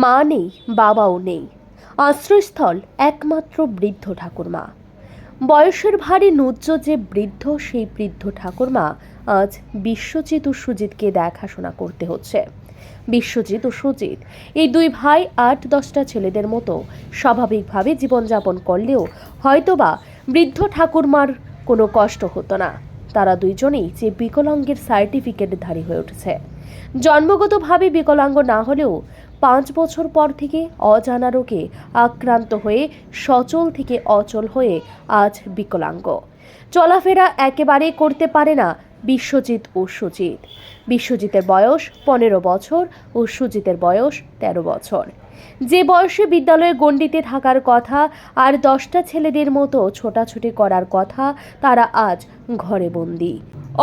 মা নেই, বাবাও নেই। আশ্রয়স্থল একমাত্র বৃদ্ধ ঠাকুরমা। বয়সের ভারী নুজ্জ যে বৃদ্ধ, সেই বৃদ্ধ ঠাকুরমা আজ বিশ্বজিৎ ও সুজিতকে দেখাশোনা করতে হচ্ছে। বিশ্বজিৎ ও সুজিত, এই দুই ভাই আট দশটা ছেলেদের মতো স্বাভাবিকভাবে জীবনযাপন করলেও হয়তোবা বৃদ্ধ ঠাকুরমার কোনো কষ্ট হতো না। তারা দুইজনেই যে বিকলাঙ্গের সার্টিফিকেটধারী হয়ে উঠেছে। জন্মগতভাবে বিকলাঙ্গ না হলেও পাঁচ বছর পর থেকে অজানা রোগে আক্রান্ত হয়ে সচল থেকে অচল হয়ে আজ বিকলাঙ্গ। চলাফেরা একেবারে করতে পারে না বিশ্বজিৎ ও সুজিত বিশ্বজিতের বয়স পনেরো বছর ও সুজিতের বয়স তেরো বছর। যে বয়সে বিদ্যালয়ে গণ্ডিতে থাকার কথা আর দশটা ছেলেদের মতো ছোটাছুটি করার কথা তারা আজ ঘরে বন্দি।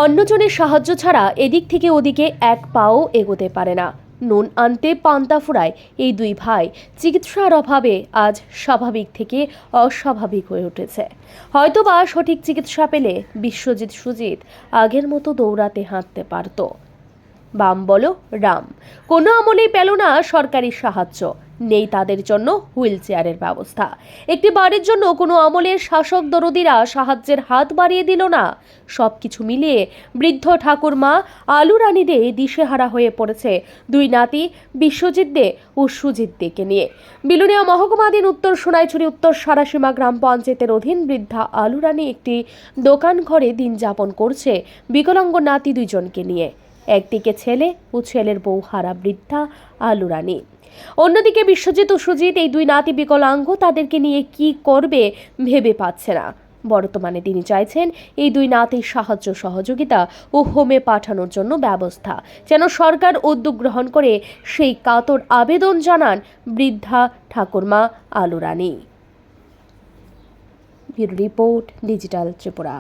অন্যজনের সাহায্য ছাড়া এদিক থেকে ওদিকে এক পাও এগোতে পারে না। নুন আনতে পান্তা ফুরায় এই দুই ভাই। চিকিৎসার অভাবে আজ স্বাভাবিক থেকে অস্বাভাবিক হয়ে উঠেছে। হয়তোবা সঠিক চিকিৎসা পেলে বিশ্বজিৎ সুজিত আগের মতো দৌড়াতে হাঁটতে পারত। বাম বলো, রাম। কোনো আমলেই পেল না সরকারি সাহায্য। নেই তাদের জন্য হুইল চেয়ারের ব্যবস্থা। একটি বাড়ির জন্য কোনো আমলের শাসক দরদিরা সাহায্যের হাত বাড়িয়ে দিল না। সব কিছু মিলিয়ে বৃদ্ধ ঠাকুরমা আলু রানীদে দিশেহারা হয়ে পড়েছে। দুই নাতি বিশ্বজিৎ দে ও সুজিত দেকে নিয়ে। বিলুনিয়া মহকুমাধীন উত্তর সোনাইছড়ি, উত্তর সারাসীমা গ্রাম পঞ্চায়েতের অধীন বৃদ্ধা আলু রানী একটি দোকান ঘরে দিন যাপন করছে। বিকলাঙ্গ নাতি দুইজনকে নিয়ে। একদিকে ছেলে ও ছেলের বউ হারা বৃদ্ধা, আলু রানী। অন্যদিকে বিশ্বজিৎ ও সুজিত এই দুই নাতি বিকলাঙ্গ, তাদেরকে নিয়ে কি করবে ভেবে পাচ্ছে না। বর্তমানে তিনি চাইছেন এই দুই নাতির সাহায্য, সহযোগিতা ও হোমে পাঠানোর জন্য ব্যবস্থা, যেন সরকার উদ্যোগ গ্রহণ করে সেই কাতর আবেদন জানান বৃদ্ধা ঠাকুরমা, Alu Rani. Bureau report, digital Tripura.